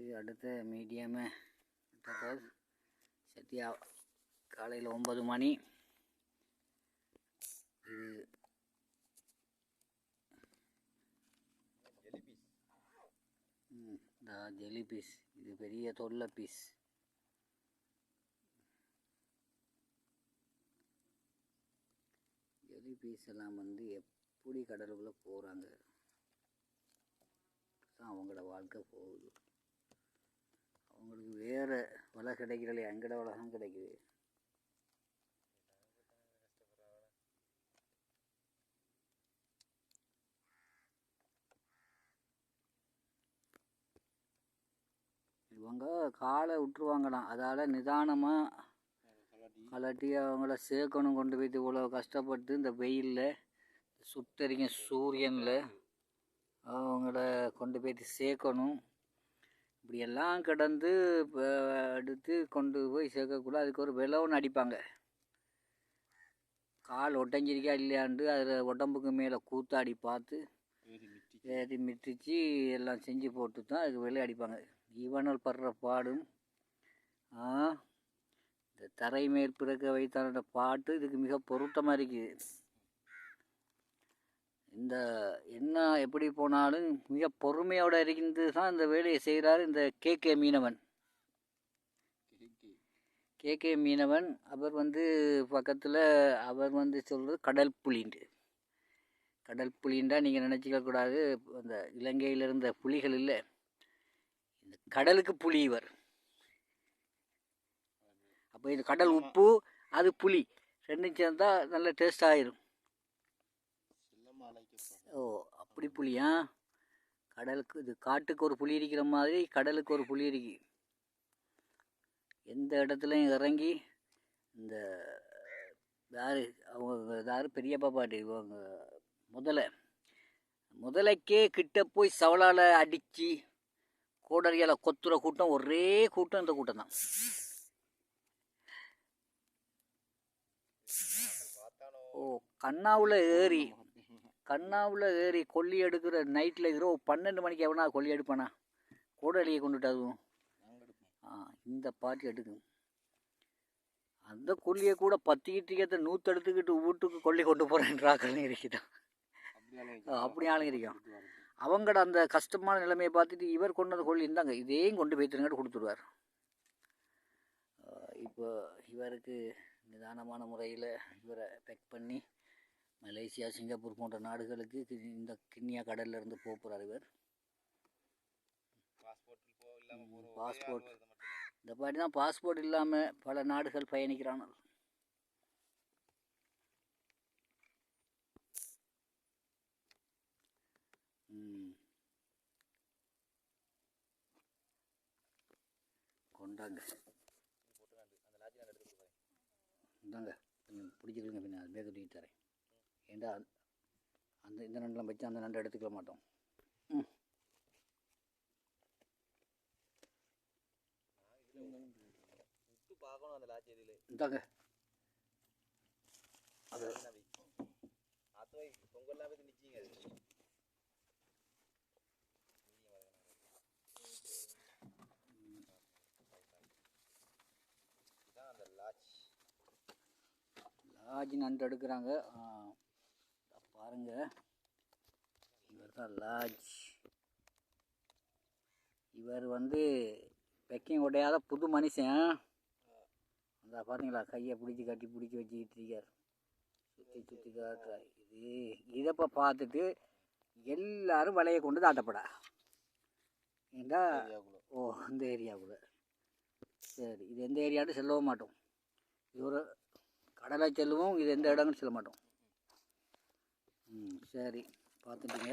இது அடுத்த மீடியமு சத்யா காலையில் ஒம்பது மணி. இது ஜெலி பீஸ். இது பெரிய தொல்லை பீஸ். ஜெலி பீஸ் எல்லாம் வந்து எப்படி கடலுக்குள்ளே போகிறாங்க தான் அவங்களோட வாழ்க்கை போகுது. அவங்களுக்கு வேறு வலை கிடைக்கிறல அங்கட வலை தான் கிடைக்குது. இவங்க காலை விட்டுருவாங்களாம் அதால் நிதானமாக கலட்டி அவங்கள சேர்க்கணும் கொண்டு போய் இவ்வளோ கஷ்டப்பட்டு இந்த வெயிலில் சுத்தரிங்க சூரியனில் அவங்கள கொண்டு போய்ட்டு சேர்க்கணும் இப்படியெல்லாம் கிடந்து எடுத்து கொண்டு போய் சேர்க்கக்குள்ள அதுக்கு ஒரு விலை ஒன்று அடிப்பாங்க. கால் ஒட்டஞ்சிருக்கா இல்லையாண்டு அதில் உடம்புக்கு மேலே கூத்தாடி பார்த்து ஏறி மிட்டிச்சு எல்லாம் செஞ்சு போட்டு தான் அதுக்கு விலை அடிப்பாங்க. இவனல் படுற பாடும் இந்த தரை மேற்பிறக்க வைத்தான பாட்டு இதுக்கு மிக பொருத்தமாக இருக்குது இந்த என்ன எப்படி போனாலும் மிக பொறுமையோட இருந்து தான் இந்த வேலையை செய்கிறார் இந்த K. K. Meenavan. K. K. Meenavan அவர் வந்து பக்கத்தில் அவர் வந்து சொல்கிறது கடல் புலிண்டு. கடல் புலின்றா நீங்கள் நினச்சிக்க கூடாது. அந்த இலங்கையில் இருந்த புலிகள் இல்லை. இந்த கடலுக்கு புலி இவர். அப்போ இந்த கடல் உப்பு அது புளி ரெண்டும் சேர்ந்தால் நல்ல டேஸ்ட் ஆயிரும். ஓ அப்படி புளியா கடலுக்கு இது காட்டுக்கு ஒரு புளி இருக்கிற மாதிரி கடலுக்கு ஒரு புளி இருக்கு. எந்த இடத்துலையும் இறங்கி இந்த யாரு அவங்க யாரு? பெரியப்பா பாட்டி இவங்க முதலை. முதலைக்கே கிட்ட போய் சவலால் அடித்து கோடரியால் கொத்துற கூட்டம் ஒரே கூட்டம் இந்த கூட்டம் தான். ஓ கண்ணாவில் ஏறி கண்ணாவில் ஏறி கொல்லி எடுக்கிற நைட்டில் இரவு பன்னெண்டு மணிக்கு எவனா கொல்லி எடுப்பானா? கோடலியை கொண்டுட்டு அதுவும். ஆ இந்த பாட்டு எடுக்கும். அந்த கொல்லியை கூட பத்திக்கிட்டு நூற்று எடுத்துக்கிட்டு வீட்டுக்கு கொல்லி கொண்டு போகிறேன்றாக்கள் இருக்குதான் அப்படி ஆளுங்க இருக்கும் அவங்களோட அந்த கஷ்டமான நிலைமையை பார்த்துட்டு இவர் கொண்டு வந்து கொள்ளி இருந்தாங்க இதையும் கொண்டு போய் திருங்கிட்டு கொடுத்துருவார். இப்போ இவருக்கு நிதானமான முறையில் இவரை பேக் பண்ணி மலேசியா சிங்கப்பூர் போன்ற நாடுகளுக்கு இந்த கிண்ணியா கடல்ல இருந்து போக போகிறார் இவர். பாஸ்போர்ட் இந்த பாட்டி தான் பாஸ்போர்ட் இல்லாமல் பல நாடுகள் பயணிக்கிறான். கொண்டாங்க. இந்தாங்க. பிடிச்சிக்கலுங்க பின்ன அது பேக்க தூக்கி தரேன். ஏண்டா அந்த இந்த நண்டெலாம் வச்சு அந்த நண்டை எடுத்துக்க மாட்டோம். பார்க்கணும் அந்த இந்தாங்க. அது. அது அந்த லாஜ் நண்டு எடுக்கிறாங்க. ஆ, இதோ பாருங்க. இவர் தான் லாஜ். இவர் வந்து பெக்கிங் உடையாத புது மனுஷன். அந்த பாருங்களா கையை பிடிச்சி கட்டி பிடிச்சி வச்சுக்கிட்டு இருக்கார். சுற்றி சுற்றி காட்டுறார் இது. இதை இப்போ பார்த்துட்டு எல்லாரும் வலையை கொண்டு தாட்டப்படா. ஏண்டா? ஓ இந்த ஏரியாவுக்குள்ள சரி இது எந்த ஏரியாட்டு செல்லவும் மாட்டோம். இது ஒரு கடலை செல்லுவோம் இது எந்த இடம்னு சொல்ல மாட்டோம். சரி பார்த்துட்டுங்க.